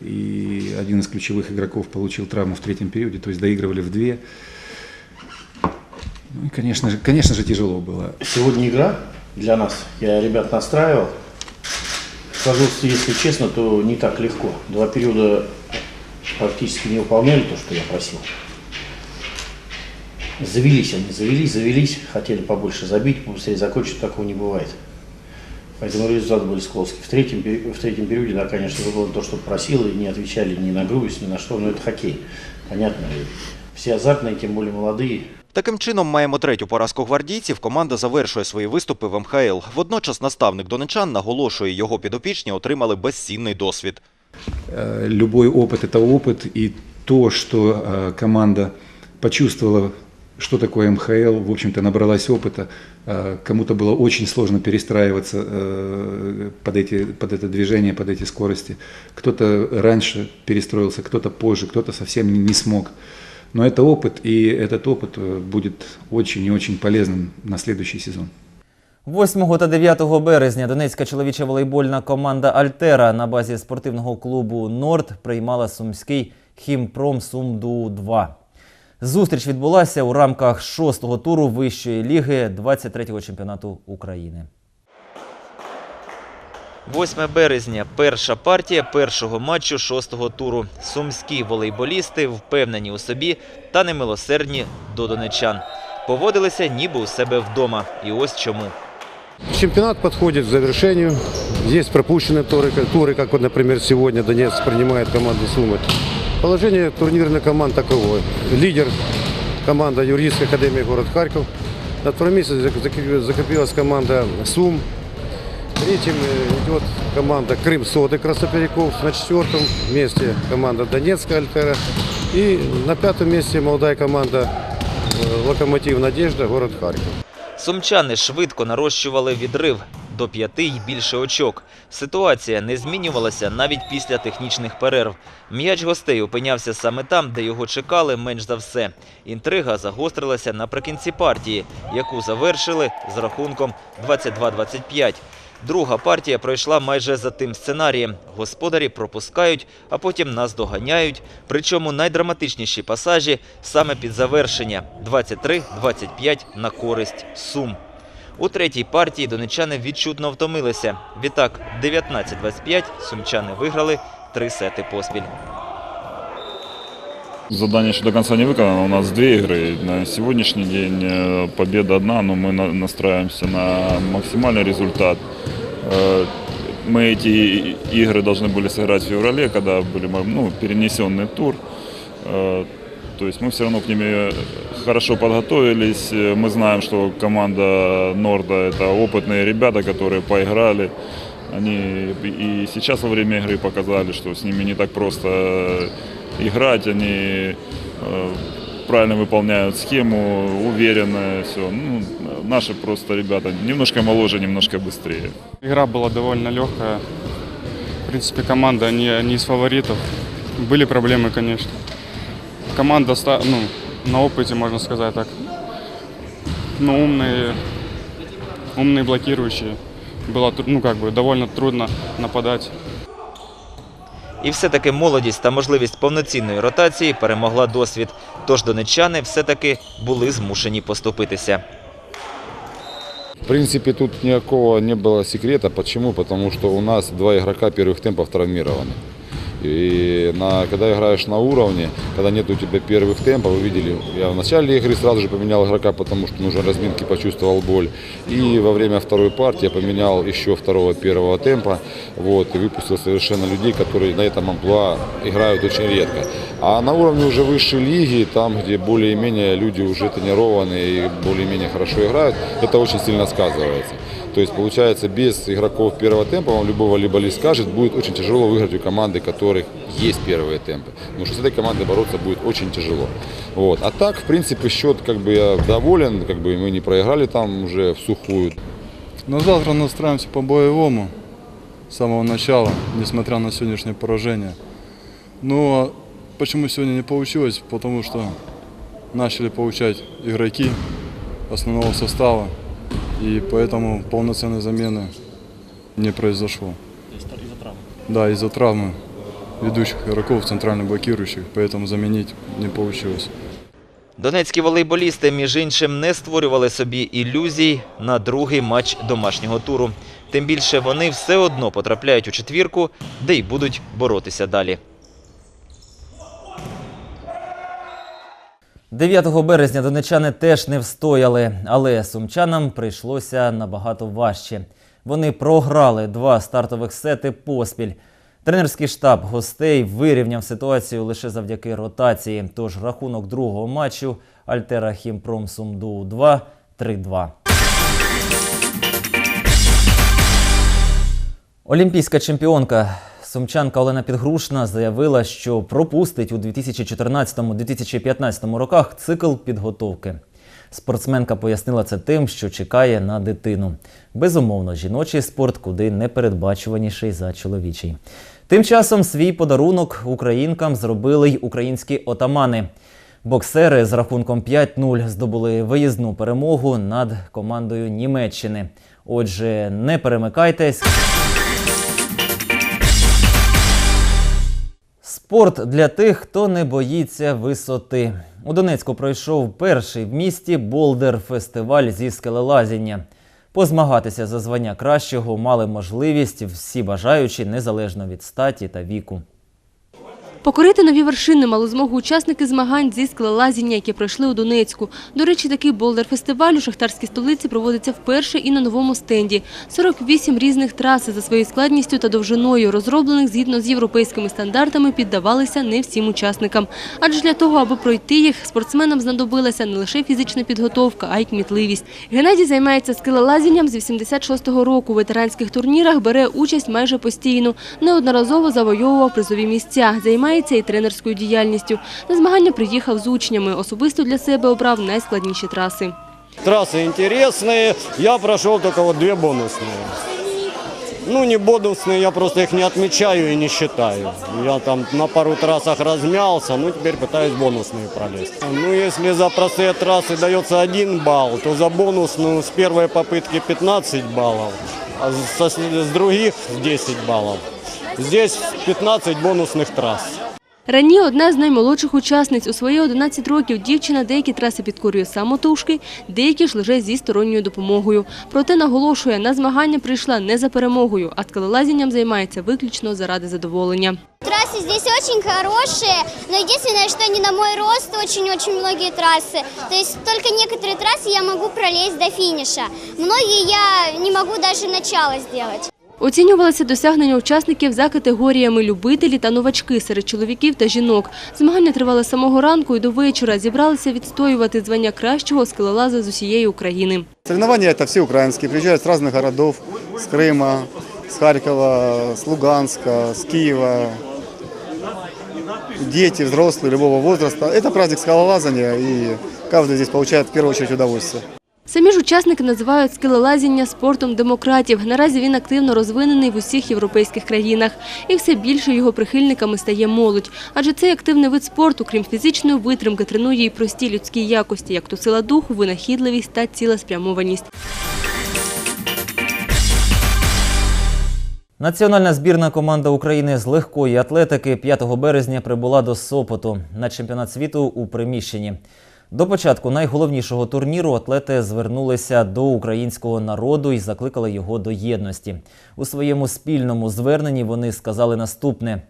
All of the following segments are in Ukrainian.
и один из ключевых игроков получил травму в третьем периоде, то есть доигрывали в две. Ну и, конечно же, конечно же, тяжело было. Сегодня игра для нас. Я ребят настраивал. Скажу, если честно, то не так легко. Два периода практически не выполняли то, что я просил. Завелись они, завелись, завелись, хотели побольше забить, побыстрее закончить, такого не бывает. Поэтому результаты были скользкие. В третьем, пери- в третьем периоде, да, конечно, было то, что просил, и не отвечали ни на грубость, ни на что, но это хоккей. Понятно. И Все азартные, тем более молодые, Таким чином, маємо третю поразку гвардійців. Команда завершує свої виступи в МХЛ. Водночас наставник донечан наголошує, його підопічні отримали безцінний досвід. Э, Любой опыт – это опыт, и то, что э, команда почувствовала, что такое МХЛ, в общем-то, набралась опыта. Э, Кому-то было очень сложно перестраиваться э, под, эти, под это движение, под эти скорости. Кто-то раньше перестроился, кто-то позже, кто-то совсем не- не смог. Но это опыт, и этот опыт э, будет очень и очень полезным на следующий сезон. 8 та 9 березня Донецька чоловіча волейбольна команда Альтера на базі спортивного клубу Норд приймала сумський Хімпром Сумду 2. Зустріч відбулася у рамках шостого туру вищої ліги 23-го чемпіонату України. 8 березня перша партія першого матчу шостого туру. Сумські волейболісти впевнені у собі та немилосердні до донечан. Поводилися ніби у себе вдома. І ось чому. Чемпионат подходит к завершению. Есть пропущенные туры, как- туры, как вот, например, сегодня Донецк принимает команду Сумы. Положение турнирных команд таковое. Лидер команда Юридической академии город Харьков. На втором месте зак- закрепилась- закрепилась команда Сум. Третьим э, идет команда Крым Соды Краснопереков. На четвертом месте команда Донецкая Альтера. И на пятом месте молодая команда э, Локомотив Надежда, город Харьков. Сумчани швидко нарощували відрив до п'яти й більше очок. Ситуація не змінювалася навіть після технічних перерв. М'яч гостей опинявся саме там, де його чекали менш за все. Інтрига загострилася наприкінці партії, яку завершили з рахунком 22-25. Друга партія пройшла майже за тим сценарієм. Господарі пропускають, а потім нас доганяють. Причому найдраматичніші пасажі саме під завершення 23-25 на користь Сум. У третій партії донечани відчутно втомилися. Відтак 19-25 сумчани виграли три сети поспіль. Задание еще до конца не выполнено. У нас две игры. На сегодняшний день э, победа одна, но мы на- настраиваемся на максимальный результат. Э, Мы эти и- игры должны были сыграть в феврале, когда были ну, перенесенный тур. То есть мы все равно к ним э, хорошо подготовились. Э, Мы знаем, что команда Норда это опытные ребята, которые поиграли. Они и сейчас во время игры показали, что с ними не так просто э, играть. Они правильно выполняют схему, уверенно все. Ну, наши просто ребята немножко моложе, немножко быстрее. Игра была довольно легкая. В принципе, команда не, не из фаворитов. Были проблемы, конечно. Команда ста- ну, на опыте, можно сказать так. Но умные, умные блокирующие. Было тру- ну, как бы, довольно трудно нападать. І все-таки молодість та можливість повноцінної ротації перемогла досвід. Тож донечани все-таки були змушені поступитися. В принципе, тут никакого не было секрета. Почему? Потому что у нас два игрока первых темпов травмированы. И на, когда играешь на уровне, когда нет у тебя первых темпов, вы видели, я в начале игры сразу же поменял игрока, потому что нужен разминки, почувствовал боль. И во время второй партии я поменял еще второго первого темпа. Вот, и выпустил совершенно людей, которые на этом амплуа играют очень редко. А на уровне уже высшей лиги, там, где более-менее люди уже тренированные и более-менее хорошо играют, это очень сильно сказывается. То есть, получается, без игроков первого темпа, вам любой волейболист скажет, будет очень тяжело выиграть у команды, у которых есть первые темпы. Потому что с этой командой бороться будет очень тяжело. Вот. А так, в принципе, счет как бы я доволен, как бы мы не проиграли там уже в сухую. На завтра настраиваемся по-боевому с самого начала, несмотря на сегодняшнее поражение. Но почему сегодня не получилось? Потому что начали получать игроки основного состава, и поэтому полноценной замены не произошло. из-за травмы. Да, из-за травмы ведущих игроков, центрально блокирующих, поэтому заменить не получилось. Донецькі волейболісти, між іншим, не створювали собі ілюзій на другий матч домашнього туру. Тим більше вони все одно потрапляють у четвірку, де й будуть боротися далі. 9 березня донечани теж не встояли, але сумчанам прийшлося набагато важче. Вони програли два стартових сети поспіль. Тренерський штаб гостей вирівняв ситуацію лише завдяки ротації. Тож рахунок другого матчу Альтера Хімпром Сумду 2 3-2. Олімпійська чемпіонка сумчанка Олена Підгрушна заявила, що пропустить у 2014-2015 роках цикл підготовки. Спортсменка пояснила це тим, що чекає на дитину. Безумовно, жіночий спорт куди непередбачуваніший за чоловічий. Тим часом свій подарунок українкам зробили й українські отамани. Боксери з рахунком 5-0 здобули виїзну перемогу над командою Німеччини. Отже, не перемикайтесь. Спорт для тих, хто не боїться висоти. У Донецьку пройшов перший в місті болдер-фестиваль зі скелелазіння. Позмагатися за звання кращого мали можливість всі бажаючі незалежно від статі та віку. Покорити нові вершини мали змогу учасники змагань зі скелелазіння, які пройшли у Донецьку. До речі, такий болдер-фестиваль у шахтарській столиці проводиться вперше і на новому стенді. 48 різних трас за своєю складністю та довжиною, розроблених згідно з європейськими стандартами, піддавалися не всім учасникам. Адже для того, аби пройти їх, спортсменам знадобилася не лише фізична підготовка, а й кмітливість. Геннадій займається скелелазінням з 86-го року. У ветеранських турнірах бере участь майже постійно. Неодноразово завойовував призові місця Займається і тренерською діяльністю. На змагання приїхав з учнями. Особисто для себе обрав найскладніші траси. Трассы интересные. Я прошел только вот две бонусные. Ну, не бонусные, я просто их не отмечаю и не считаю. Я там на пару трассах размялся, ну, теперь пытаюсь бонусные пролезть. Ну, если за простые трассы дается один балл, то за бонусную с первой попытки 15 баллов, а со- с других 10 баллов. Здесь 15 бонусных трасс. Рані одна з наймолодших учасниць. У свої 11 років дівчина деякі траси підкорює самотужки, деякі ж лише зі сторонньою допомогою. Проте наголошує, на змагання прийшла не за перемогою, а скалолазінням займається виключно заради задоволення. Трассы здесь очень хорошие, но единственное, что не на мой рост очень-очень многие трассы. То есть только некоторые трассы я могу пролезть до финиша. Многие я не могу даже начало сделать. Оцінювалися досягнення учасників за категоріями любителі та новачки серед чоловіків та жінок. Змагання тривали з самого ранку і до вечора. Зібралися відстоювати звання кращого скелелаза з усієї України. Соревнования это все украинские, приезжают с разных городов, с Крыма, с Харькова, с Луганска, с Киева. Дети, взрослые, любого возраста. Это праздник скалолазания, и каждый здесь получает в первую очередь удовольствие. Самі ж учасники називають скелелазіння спортом демократів. Наразі він активно розвинений в усіх європейських країнах. І все більше його прихильниками стає молодь. Адже цей активний вид спорту, крім фізичної витримки, тренує і прості людські якості, як то сила духу, винахідливість та цілеспрямованість. Національна збірна команда України з легкої атлетики 5 березня прибула до Сопоту на чемпіонат світу у приміщенні. До початку найголовнішого турніру атлети звернулися до українського народу і закликали його до єдності. У своєму спільному зверненні вони сказали наступне: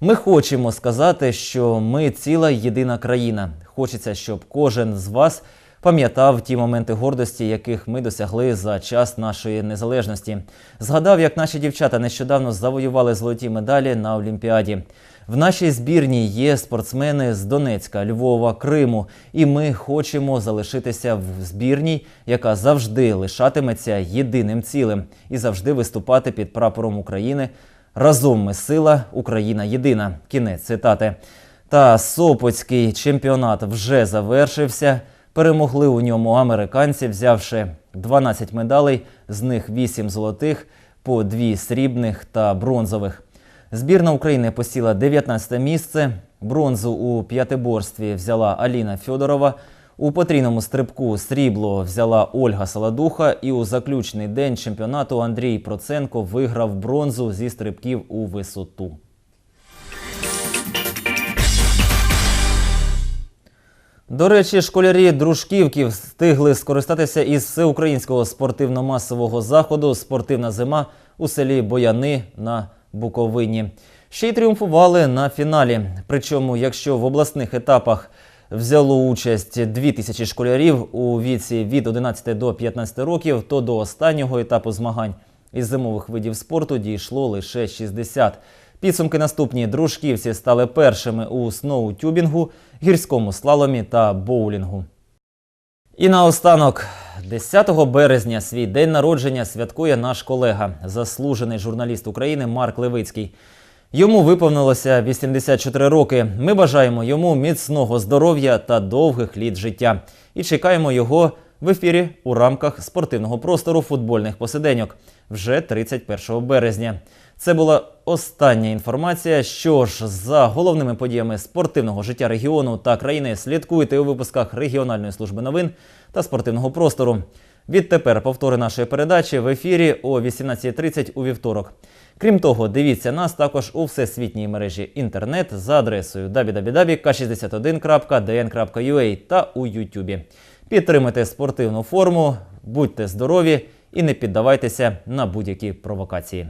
ми хочемо сказати, що ми ціла єдина країна. Хочеться, щоб кожен з вас пам'ятав ті моменти гордості, яких ми досягли за час нашої незалежності. Згадав, як наші дівчата нещодавно завоювали золоті медалі на Олімпіаді. В нашій збірні є спортсмени з Донецька, Львова, Криму, і ми хочемо залишитися в збірній, яка завжди лишатиметься єдиним цілим і завжди виступати під прапором України. Разом ми сила, Україна єдина. Кінець цитати. Та Сопотський чемпіонат вже завершився. Перемогли у ньому американці, взявши 12 медалей, з них 8 золотих, по 2 срібних та бронзових. Збірна України посіла 19 місце. Бронзу у п'ятиборстві взяла Аліна Фьодорова. У потрійному стрибку срібло взяла Ольга Солодуха. І у заключний день чемпіонату Андрій Проценко виграв бронзу зі стрибків у висоту. До речі, школярі дружківків встигли скористатися із всеукраїнського спортивно-масового заходу Спортивна зима у селі Бояни на Буковині. Ще й тріумфували на фіналі. Причому, якщо в обласних етапах взяло участь 2 тисячі школярів у віці від 11 до 15 років, то до останнього етапу змагань із зимових видів спорту дійшло лише 60. Підсумки наступні дружківці стали першими у сноутюбінгу, гірському слаломі та боулінгу. І наостанок, 10 березня свій день народження святкує наш колега, заслужений журналіст України Марк Левицький. Йому виповнилося 84 роки. Ми бажаємо йому міцного здоров'я та довгих літ життя. І чекаємо його в ефірі у рамках спортивного простору футбольних посиденьок вже 31 березня. Це була остання інформація. Що ж, за головними подіями спортивного життя регіону та країни слідкуйте у випусках регіональної служби новин та спортивного простору. Відтепер повтори нашої передачі в ефірі о 18.30 у вівторок. Крім того, дивіться нас також у всесвітній мережі інтернет за адресою www.k61.dn.ua та у Ютубі. Підтримуйте спортивну форму, будьте здорові і не піддавайтеся на будь-які провокації.